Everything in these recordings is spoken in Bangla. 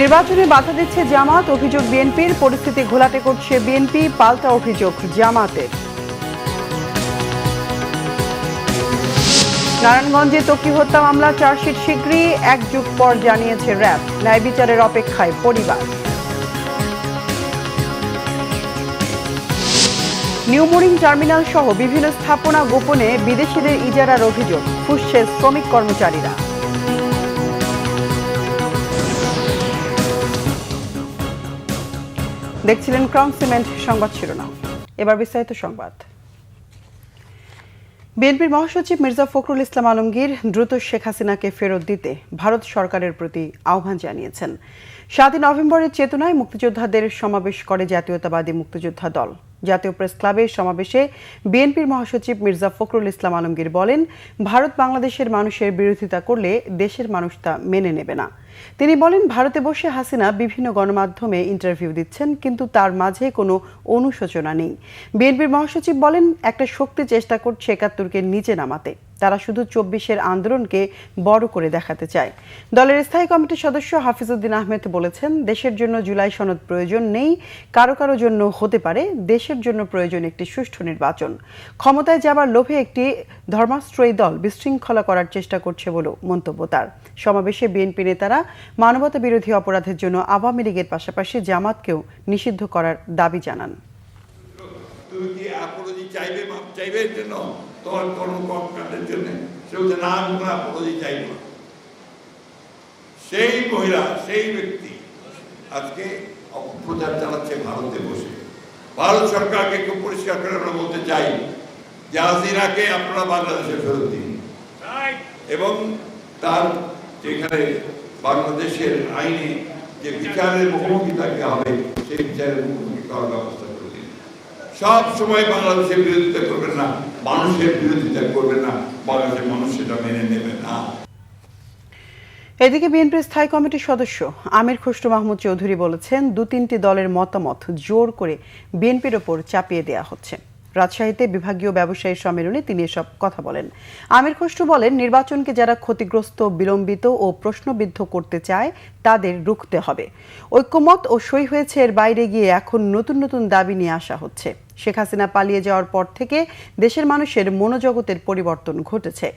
নির্বাচনে বাধা দিচ্ছে জামাত, অভিযোগ বিএনপির, পরিস্থিতি ঘোলাটে করছে বিএনপি, পাল্টা অভিযোগ জামাতের। নারায়ণগঞ্জে তকি হত্যা মামলা, চার্জশিট শীঘ্রই এক যুগ পর জানিয়েছে র্যাব। ন্যায় বিচারের অপেক্ষায় পরিবার। নিউমোরিং টার্মিনাল সহ বিভিন্ন স্থাপনা গোপনে বিদেশিদের ইজারার অভিযোগ, ফুসছে শ্রমিক কর্মচারীরা। দেখছিলেন ক্রাউন সিমেন্ট সংবাদ শিরোনাম। এবার বিস্তারিত সংবাদ। বিএনপির মহাসচিব মির্জা ফখরুল ইসলাম আলমগীর দ্রুত শেখ হাসিনাকে ফেরত দিতে ভারত সরকারের প্রতি আহ্বান জানিয়েছেন। সাতই নভেম্বরের চেতনায় মুক্তিযোদ্ধাদের সমাবেশ করে জাতীয়তাবাদী মুক্তিযোদ্ধা দল। জাতীয় প্রেস ক্লাবের সমাবেশে বিএনপির মহাসচিব মির্জা ফখরুল ইসলাম আলমগীর বলেন, ভারত বাংলাদেশের মানুষের বিরোধিতা করলে দেশের মানুষ তা মেনে নেবে না। তিনি বলেন, ভারতে বসে হাসিনা বিভিন্ন গণমাধ্যমে ইন্টারভিউ দিচ্ছেন, কিন্তু তার মাঝে কোনো অনুশোচনা নেই। বিএনপির মহাসচিব বলেন, একটা শক্তি চেষ্টা করছে একাত্তরকে নিচে নামাতে। তারা শুধু চব্বিশের আন্দোলনকে বড় করে দেখাতে চায়। দলের স্থায়ী কমিটির সদস্য হাফিজউদ্দিন আহমেদ বলেছেন, দেশের জন্য জুলাই সনদ প্রয়োজন নেই, কারও কারও জন্য হতে পারে, দেশের জন্য প্রয়োজন একটি সুষ্ঠু নির্বাচন। ক্ষমতায় যাবার লোভে একটি ধর্মাশ্রয়ী দল বিশৃঙ্খলা করার চেষ্টা করছে বলেও মন্তব্য তার। সমাবেশে বিএনপি নেতারা মানবতা বিরোধী অপরাধের জন্য আওয়ামী লীগের পাশাপাশি জামাতকেও নিষিদ্ধ করার দাবি জানান। আপলোজি চাইবে চাইবে জন্য? তোমার কর্মকর্তাদের জন্য। সে বলছে, না, আমি কোনো চাইব সেই মহিলা, সেই ব্যক্তি আজকে অপপ্রচার চালাচ্ছে ভারতে বসে। ভারত সরকারকে খুব পরিষ্কার করে আমরা বলতে চাই যে আপনারা বাংলাদেশে ফেরত দিন। এবং তার যেখানে বাংলাদেশের আইনে যে বিচারের মুখোমুখি তাকে হবে, সেই বিচারের মুখোমুখি করার ব্যবস্থা সব সময় বাংলাদেশের বিরোধিতা করবেন না, মানুষের বিরোধিতা করবেন না, বাংলাদেশের মানুষ সেটা মেনে নেবে না। এদিকে বিএনপির স্থায়ী কমিটির সদস্য আমির খুশরু মাহমুদ চৌধুরী বলেছেন, দু তিনটি দলের মতামত জোর করে বিএনপির ওপর চাপিয়ে দেয়া হচ্ছে। রাজশাহীতে বিভাগীয় ব্যবসায়ী সম্মেলনে তিনি এসব কথা বলেন। আমির খসরু বলেন, নির্বাচনকে যারা ক্ষতিগ্রস্ত, বিলম্বিত ও প্রশ্নবিদ্ধ করতে চায়, তাদের রুখতে হবে। ঐক্যমত ও সই হয়েছে এর বাইরে গিয়ে এখন নতুন নতুন দাবি নিয়ে আসা হচ্ছে। শেখ হাসিনা পালিয়ে যাওয়ার পর থেকে দেশের মানুষের মনোজগতের পরিবর্তন ঘটেছে।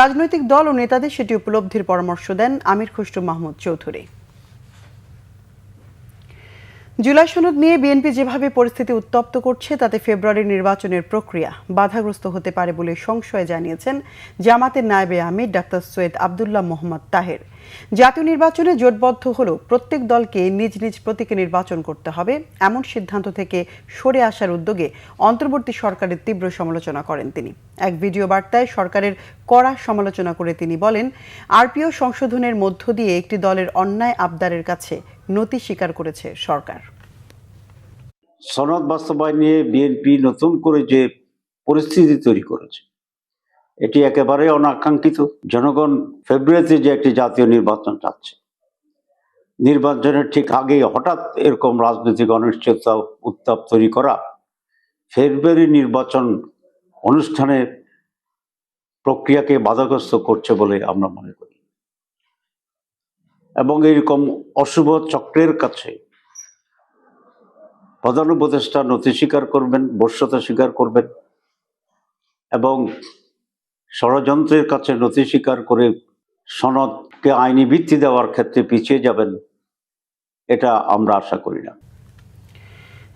রাজনৈতিক দল ও নেতাদের সেটি উপলব্ধির পরামর্শ দেন আমির খুশরু মাহমুদ চৌধুরী। জুলাই সনদ নিয়ে বিএনপি যেভাবে পরিস্থিতি উত্তপ্ত করছে, তাতে ফেব্রুয়ারির নির্বাচনের প্রক্রিয়া বাধাগ্রস্ত হতে পারে বলে সংশয় জানিয়েছেন জামাতের নায়েবে আমির ডাক্তার সৈয়দ আবদুল্লাহ মোহাম্মদ তাহের। জাতীয় নির্বাচনে জোটবদ্ধ হলেও প্রত্যেক দলকে নিজ নিজ প্রতীকে নির্বাচন করতে হবে, এমন সিদ্ধান্ত থেকে সরে আসার উদ্যোগে অন্তর্বর্তী সরকারের তীব্র সমালোচনা করেন তিনি। এক ভিডিও বার্তায় সরকারের কড়া সমালোচনা করে তিনি বলেন, আরপিও সংশোধনের মধ্য দিয়ে একটি দলের অন্যায় আবদারের কাছে নতি স্বীকার করেছে সরকার। সনদ বাস্তবায়ন নিয়ে বিএনপি নতুন করে যে পরিস্থিতি তৈরি করেছে, এটি একেবারে অনাকাঙ্ক্ষিত। জনগণ ফেব্রুয়ারিতে যে একটি জাতীয় নির্বাচন চাচ্ছে, নির্বাচনের ঠিক আগে হঠাৎ এরকম রাজনৈতিক অনিশ্চয়তা, উত্তাপ তৈরি করা, ফেব্রুয়ারি নির্বাচন অনুষ্ঠানের প্রক্রিয়াকে বাধাগ্রস্ত করছে বলে আমরা মনে করি। এবং এইরকম অশুভ চক্রের কাছে প্রধান উপদেষ্টা নথি স্বীকার করবেন বর্ষতা স্বীকার করবেন এবং ষড়যন্ত্রের কাছে নথি স্বীকার করে সনদকে আইনি ভিত্তি দেওয়ার ক্ষেত্রে পিছিয়ে যাবেন, এটা আমরা আশা করি না।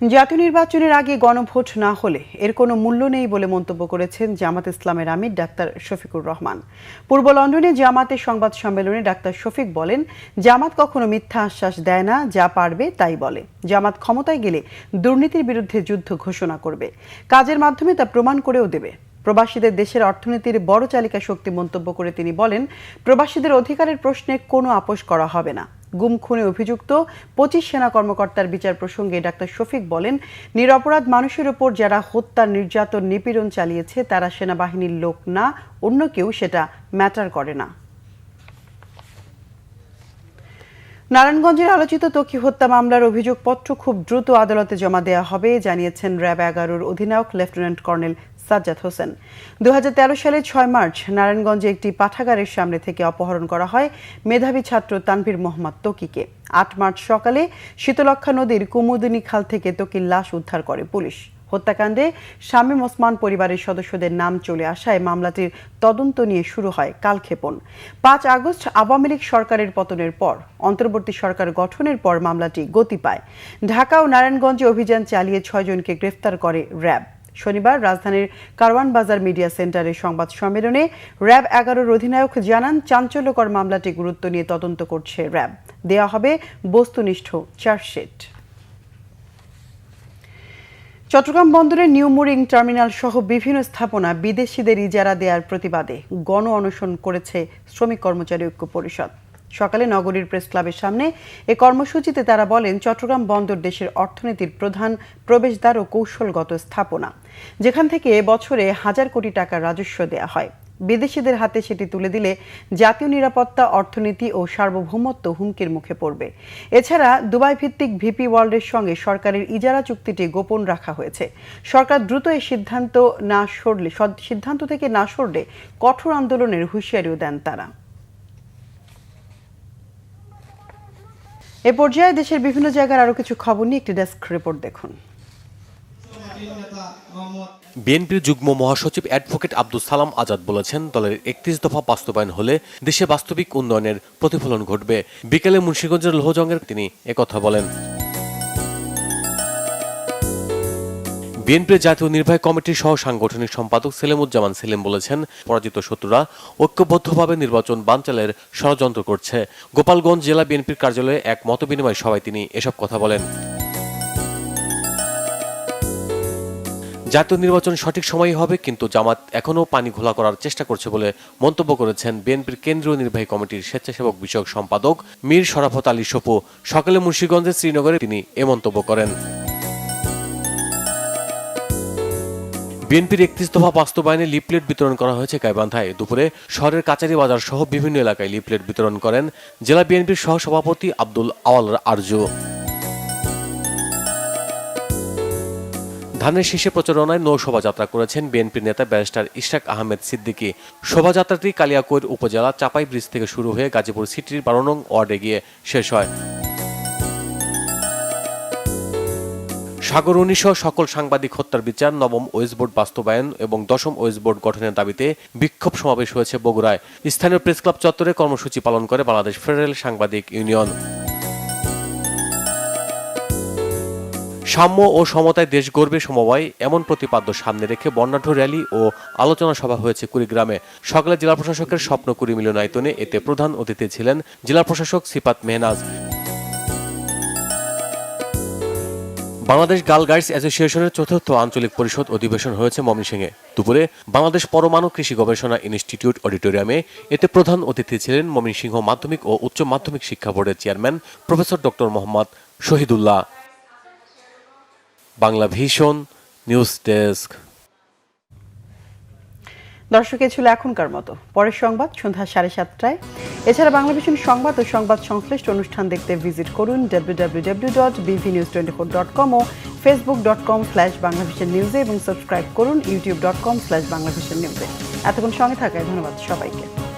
জাতীয় নির্বাচনের আগে গণভোট না হলে এর কোনো মূল্য নেই বলে মন্তব্য করেছেন জামাত ইসলামের আমির ডাক্তার শফিকুর রহমান। পূর্ব লন্ডনে জামাতের সংবাদ সম্মেলনে ডাক্তার শফিক বলেন, জামাত কখনো মিথ্যা আশ্বাস দেয় না, যা পারবে তাই বলে। জামাত ক্ষমতায় গেলে দুর্নীতির বিরুদ্ধে যুদ্ধ ঘোষণা করবে। কাজের মাধ্যমে তা প্রমাণ করেও দেবে। প্রবাসীদের দেশের অর্থনীতির বড় চালিকা শক্তি মন্তব্য করে তিনি বলেন, প্রবাসীদের অধিকারের প্রশ্নে কোনো আপোষ করা হবে না। গুম খুনে অভিযুক্ত পঁচিশ সেনা কর্মকর্তার বিচার প্রসঙ্গে ডাক্তার শফিক বলেন, নিরপরাধ মানুষের ওপর যারা হত্যা নির্যাতন নিপীড়ন চালিয়েছে, তারা সেনাবাহিনীর লোক না, অন্য কেউ সেটা ম্যাটার করে না। নারায়ণগঞ্জের আলোচিত তকি হত্যা মামলার অভিযোগপত্র খুব দ্রুত আদালতে জমা দেওয়া হবে, জানিয়েছেন র্যাব এগারোর অধিনায়ক লেফটেন্যান্ট কর্নেল সাজ্জাদ হোসেন। দু সালের ছয় মার্চ নারায়ণগঞ্জে একটি পাঠাগারের সামনে থেকে অপহরণ করা হয় মেধাবী ছাত্র তানভীর মোহাম্মদ তকিকে। আট মার্চ সকালে শীতলক্ষা নদীর কুমুদিনী খাল থেকে তোকির লাশ উদ্ধার করে পুলিশ। হত্যাকাণ্ডে শামীম ওসমান পরিবারের সদস্যদের নাম চলে আসায় মামলাটির তদন্ত নিয়ে শুরু হয় কালক্ষেপণ। পাঁচ আগস্ট আওয়ামী লীগ সরকারের পতনের পর, অন্তর্বর্তী সরকার গঠনের পর মামলাটি গতি পায়। ঢাকা ও নারায়ণগঞ্জে অভিযান চালিয়ে ছয়জনকে গ্রেফতার করে র্যাব। শনিবার রাজধানীর কারওয়ান বাজার মিডিয়া সেন্টারে সংবাদ সম্মেলনে র্যাব এগারোর অধিনায়ক জানান, চাঞ্চল্যকর মামলাটি গুরুত্ব নিয়ে তদন্ত করছে র্যাব। দেয়া হবে বস্তুনিষ্ঠ চার্জশিট। চট্টগ্রাম বন্দরের নিউ মুরিং টার্মিনাল সহ বিভিন্ন স্থাপনা বিদেশিদের ইজারা দেওয়ার প্রতিবাদে গণ অনশন করেছে শ্রমিক কর্মচারী ঐক্য পরিষদ। সকালে নগরীর প্রেস ক্লাবের সামনে এ কর্মসূচিতে তারা বলেন, চট্টগ্রাম বন্দর দেশের অর্থনীতির প্রধান প্রবেশদ্বার ও কৌশলগত স্থাপনা, যেখান থেকে বছরে হাজার কোটি টাকার রাজস্ব দেয়া হয়। বিদেশিদের হাতে সেটি তুলে দিলে জাতীয় নিরাপত্তা, অর্থনীতি ও সার্বভৌমত্ব হুমকির মুখে পড়বে। এছাড়া দুবাই ভিত্তিক ভিপি ওয়ার্ল্ডের সঙ্গে সরকারের ইজারা চুক্তিটি গোপন রাখা হয়েছে। সরকার দ্রুত এই সিদ্ধান্ত না সরলে সিদ্ধান্ত থেকে না সরলে কঠোর আন্দোলনের হুঁশিয়ারিও দেন তারা। এ পর্যায়ে দেশের বিভিন্ন জায়গার আরও কিছু খবর নিয়ে একটি ডেস্ক রিপোর্ট দেখুন। বিএনপির যুগ্ম মহাসচিব অ্যাডভোকেট আব্দুল সালাম আজাদ বলেছেন, দলের একত্রিশ দফা বাস্তবায়ন হলে দেশে বাস্তবিক উন্নয়নের প্রতিফলন ঘটবে। বিকেলে মুন্সিগঞ্জের লোহজঙ্গের তিনি একথা বলেন। বিএনপির জাতীয় নির্বাহী কমিটির সহ সাংগঠনিক সম্পাদক সেলিমুজ্জামান সেলিম বলেছেন, পরাজিত শত্রুরা ঐক্যবদ্ধভাবে নির্বাচন বানচালের ষড়যন্ত্র করছে। গোপালগঞ্জ জেলা বিএনপির কার্যালয়ে এক মতবিনিময় সভায় তিনি এসব কথা বলেন। জাতীয় নির্বাচন সঠিক সময়ই হবে, কিন্তু জামাত এখনও পানি ঘোলা করার চেষ্টা করছে বলে মন্তব্য করেছেন বিএনপির কেন্দ্রীয় নির্বাহী কমিটির স্বেচ্ছাসেবক বিষয়ক সম্পাদক মীর শরাফত আলী সপু। সকালে মুন্সিগঞ্জের শ্রীনগরে তিনি এ মন্তব্য করেন। বিএনপির একত্রিশ দফা বাস্তবায়নে লিফলেট বিতরণ করা হয়েছে গাইবান্ধায় দুপুরে শহরের কাচারি বাজার সহ বিভিন্ন এলাকায় লিফলেট বিতরণ করেন জেলা বিএনপির সহ সভাপতি আব্দুল আওয়াল আরজু। ধানের শীর্ষে প্রচারণায় নৌ শোভাযাত্রা করেছেন বিএনপির নেতা ব্যারিস্টার ইশরাক আহমেদ সিদ্দিকী। শোভাযাত্রাটি কালিয়াকৈর উপজেলা চাপাই ব্রিজ থেকে শুরু হয়ে গাজীপুর সিটির বারো নং ওয়ার্ডে গিয়ে শেষ হয়। সাগর উনিশশো, সকল সাংবাদিক হত্যার বিচার, নবম ওয়েস বোর্ড বাস্তবায়ন এবং দশম ওয়েস বোর্ড গঠনের দাবিতে বিক্ষোভ সমাবেশ হয়েছে বগুড়ায়। স্থানীয় প্রেস ক্লাব চত্বরে কর্মসূচি পালন করে বাংলাদেশ ফেডারেল সাংবাদিক ইউনিয়ন। সাম্য ও সমতায় দেশ গর্বে সমবায়, এমন প্রতিপাদ্য সামনে রেখে বর্ণাঢ্য র্যালি ও আলোচনা সভা হয়েছে কুড়িগ্রামে। সকালে জেলা প্রশাসকের স্বপ্ন কুড়ি মিলনায়তনে এতে প্রধান অতিথি ছিলেন জেলা প্রশাসক সিপাত মেহনাজ। বাংলাদেশ গার্ল গাইডস অ্যাসোসিয়েশনের চতুর্থ আঞ্চলিক পরিষদ অধিবেশন হয়েছে ময়মনসিংহে। দুপুরে বাংলাদেশ পরমাণু কৃষি গবেষণা ইনস্টিটিউট অডিটোরিয়ামে এতে প্রধান অতিথি ছিলেন ময়মনসিংহ মাধ্যমিক ও উচ্চ মাধ্যমিক শিক্ষা বোর্ডের chairman professor doctor Mohammad Shahidullah. Bangla vision news desk. দর্শক ছিল এখনকার মতো। পরের সংবাদ সন্ধ্যা সাড়ে সাতটায়। এছাড়া বাংলা বাংলাদেশের সংবাদ ও সংবাদ সংশ্লিষ্ট অনুষ্ঠান দেখতে ভিজিট করুন W W W dot B V news twenty four dot com ও Facebook dot com slash Banglavision নিউজে এবং সাবস্ক্রাইব করুন YouTube dot com slash Banglavision নিউজে এতক্ষণ সঙ্গে থাকায় ধন্যবাদ সবাইকে।